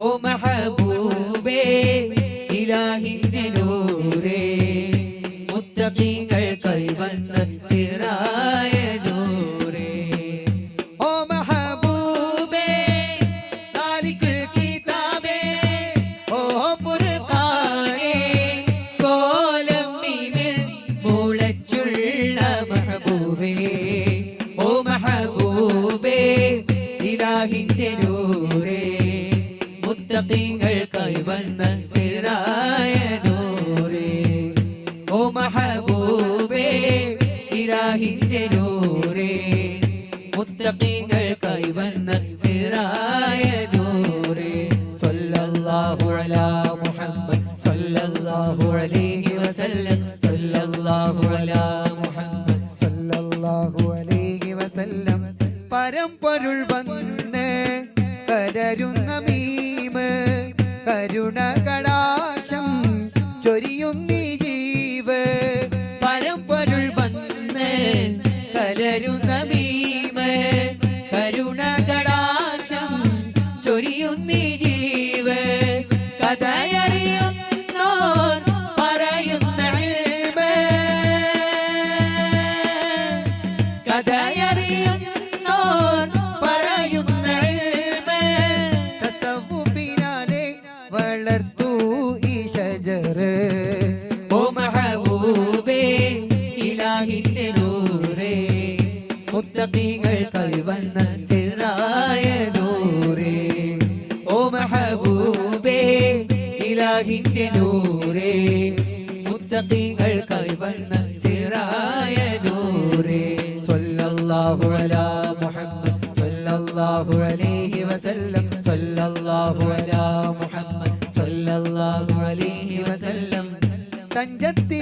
ഓ മഹബൂബേ ഇലാഹിന്റെ നൂറേ. മുത്തബീങ്ങൾ കൈവന്ന സിറായ നൂറേ. ഓ മഹബൂബേ താലിക്കുൽ കിതാബേ ഓ ഫുർഖാനേ കോലം മീമിൽ മുളച്ചുള്ള മഹബൂബേ. ഓ മഹബൂബേ ഇലാഹിന്റെ നൂറേ. മുത്തഖീങ്ങൾ കൈവന്ന സിറായ നൂറേ. ഓ അലാ മുഹമ്മദ് അലൈഹി വസല്ലം അലാ മുഹമ്മദ് അലൈഹി വസല്ലം. പരമ്പൊരുൾ വന്ന് കരരുന്ന മീമ് കരുണ ചൊരിയുന്നി ജീവ് പരമ്പൊരുൾ വന്ന് കരരുന്ന മുത്തഖീങ്ങൾ കൈവന്ന സിറായ നൂറേ. ഓ മഹബൂബേ ഇലാഹിന്റെ നൂറേ. മുത്തഖീങ്ങൾ കൈവന്ന സിറായ നൂറേ. സല്ലല്ലാഹു അലാ മുഹമ്മദ് സല്ലല്ലാഹു അലൈഹി വസല്ലം സല്ലല്ലാഹു അലാ മുഹമ്മദ് സല്ലല്ലാഹു അലൈഹി വസല്ലം. തഞ്ചത്തിലഞ്ചും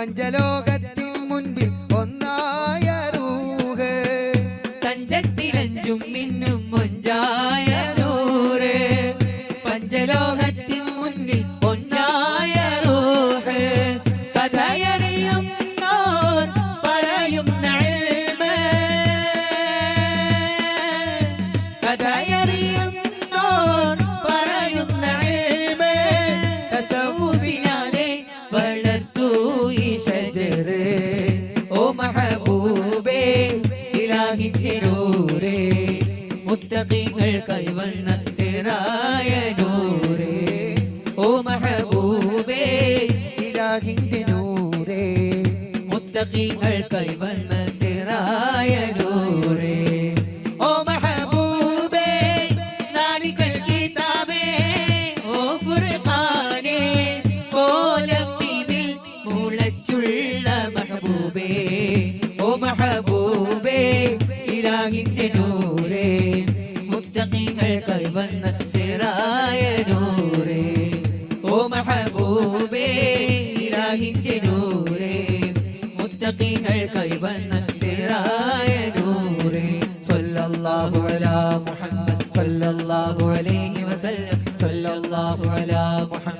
പഞ്ചലോകത്തിൻ മുൻപിൽ ഒന്നായ റൂഹ് തഞ്ചത്തിലഞ്ചും മിന്നും മുഞ്ചായ നൂറേ മുത്തഖീങ്ങൾ കൈവന്ന സിറായ നൂറേ ഓ മഹബൂബേ ഇലാഹിന്റെ നൂറേ മുത്തഖീങ്ങൾ കൈവന്ന സിറായ നൂറേ ഓ മഹബൂബേ നാലിക്കൽ കിതാബേ. ഓ ഫുർഖാനേ കോലം മീമിൽ മുളച്ചുള്ള മഹബൂബേ. ഓ മഹബൂബേ ഇലാഹിന്റെ നൂറേ. മുത്തങ്ങൾ കൈവന്ന സിറായ നൂറേ. ഓ മഹബൂബേ ഇലാഹിന്റെ നൂറേ. മുത്തങ്ങൾ കൈവന്ന സിറായ നൂറേ. സല്ലല്ലാഹു അലാ മുഹമ്മദ് സല്ലല്ലാഹു അലൈഹി വസല്ലം സല്ലല്ലാഹു അലാ മുഹമ്മദ്.